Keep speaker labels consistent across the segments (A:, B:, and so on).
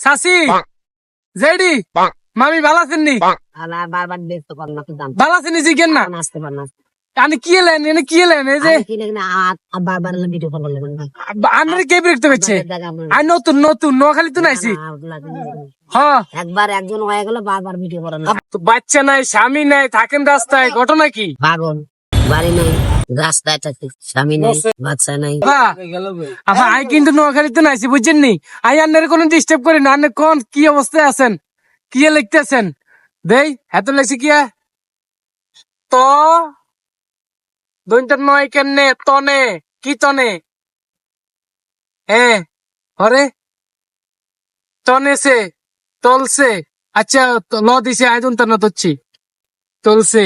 A: সাসি! জেডি! মামি ভালো আছেন নি? ভালো আছেন নি জিজ্ঞেন না?
B: আসতে পার না।
A: আমি কি এলেন? এনে কি এলেন? এই যে
B: কি
A: আপনার বিরক্ত করছে? আর নতুন নতুন নোয়াখালী তো নাইছি। হ্যাঁ।
B: একবার একজন হয়ে গেল বারবার ভিডিও করেন
A: বাচ্চা নাই স্বামী নাই থাকেন রাস্তায় ঘটনা কি?
B: পাগল। বাড়ি নাই রাস্তায় থাকি স্বামী নাই বাচ্চা নাই।
A: আবার আই কিন্তু নোয়াখালীতে নাইছি বুঝছেন নি? আই আন্নারে কোনো ডিস্টার্ব করি না। আন্নার কোন কি অবস্থায় আছেন? কি লিখতেছেন? দেই এত লেখছি ত নয় কেনে তনে কি তনে? এ হরে? তনেছে তলছে আচ্ছা ল দিছে আই দন্তার না তচ্ছি তলছে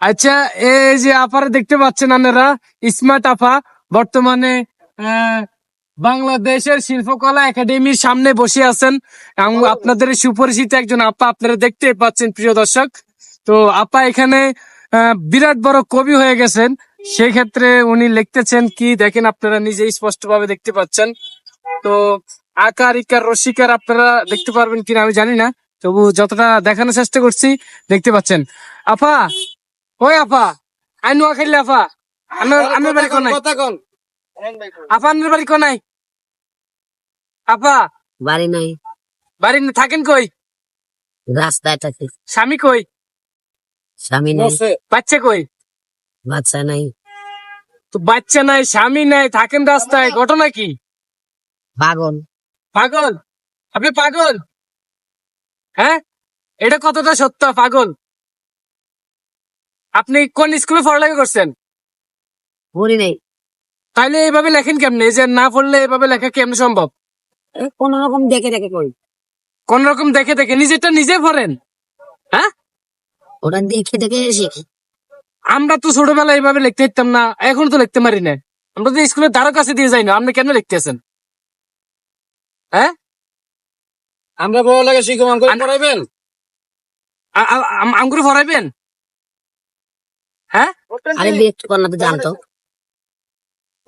A: আচ্ছা এই যে আপারা দেখতে পাচ্ছেন আপনারা, স্মার্ট আফা, বর্তমানে বাংলাদেশের শিল্পকলা একাডেমির সামনে বসে আছেন। এবং আপনাদের সুপরিচিত একজন আপা আপনারা দেখতে পাচ্ছেন, প্রিয় দর্শক। তো আপা এখানে বিরাট বড় কবি হয়ে গেছেন। সেই ক্ষেত্রে উনি লিখতেছেন কি, দেখেন আপনারা নিজেই স্পষ্ট ভাবে দেখতে পাচ্ছেন। তো আকার, ইকার, রসিকার আপনারা দেখতে পারবেন কিনা আমি জানি না। তবু যতটা দেখানোর চেষ্টা করছি, দেখতে পাচ্ছেন। আপা ওই আপা? আই নোয়া খেললে আপা। আমার আমার বাড়ি কোনাই আপা আপনার বাড়ি কোনাই আপা।
B: বাড়ি নাই।
A: বাড়ি না- থাকেন কই?
B: রাস্তায় থাকি।
A: স্বামী কই?
B: স্বামী নাই।
A: বাচ্চা কই?
B: বাচ্চা নাই।
A: তো বাচ্চা নাই স্বামী নাই থাকেন রাস্তায়। ঘটনা কি?
B: পাগল।
A: পাগল? আপনি পাগল? হ্যাঁ? এটা কতটা সত্য পাগল? আপনি কোন স্কুলে পড়ালেখা করছেন?
B: পড়ি নাই।
A: তাইলে এইভাবে লেখেন কেমনে? যে না পড়লে এইভাবে লেখা কেমনে সম্ভব?
B: কোন রকম দেখে দেখে কই।
A: কোন রকম দেখে দেখে? নিজেরটা নিজে পড়েন। হ্যাঁ?
B: ওটা দেখে দেখে শিখি।
A: আমরা তো ছোটবেলায় এইভাবে লিখতে পারতাম না এখন তো লিখতে পারি না। আমরা তো স্কুলের দ্বারো কাছে দিয়ে যাই না আপনি কেন লিখতেছেন? হ্যাঁ?
C: আমরা বড় লাগে শিখো অঙ্ক
A: আন-
C: পড়াইবেন?
A: আঙ্গুর ভরাইবেন হ্যাঁ?
B: আরে বিরক্ত কর না তো জানতো।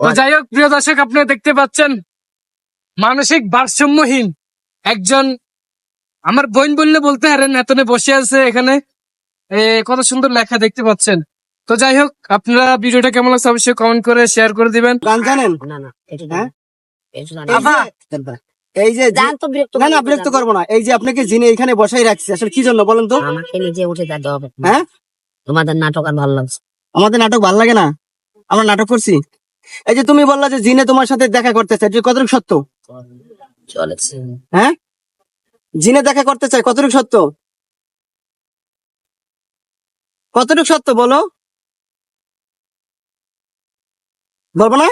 A: তো যাই হোক প্রিয় দর্শক আপনারা দেখতে পাচ্ছেন মানসিক ভারসাম্যহীন একজন আমার বোন বললে বলতে পারেন এতনে বসে আছে এখানে। কত সুন্দর লেখা দেখতে পাচ্ছেন। তো যাই হোক আপনারা ভিডিওটা কেমন লাগছে অবশ্যই কমেন্ট করে শেয়ার করে দিবেন।
C: গান জানেন?
B: না না
C: হ্যাঁ? এই যে- এই যে
B: জান তো বিরক্ত
C: না না বিরক্ত করব না। এই যে আপনাকে জিনে এখানে বসাই রাখছি আসলে কি জন্য বলেন তো?
B: আমাকে নিজে উঠে যেতে হবে।
C: হ্যাঁ?
B: তোমাদের নাটক আর ভালো লাগছে।
C: আমাদের নাটক ভালো লাগে না? আমরা নাটক করছি। এই যে তুমি বললা যে জিনে তোমার সাথে দেখা করতে চাই যে কতটুকু সত্য?
B: চলেছে।
C: হ্যাঁ? জিনে দেখা করতে চাই কতটুকু সত্য? কতটুকু সত্য বলো? বলব না?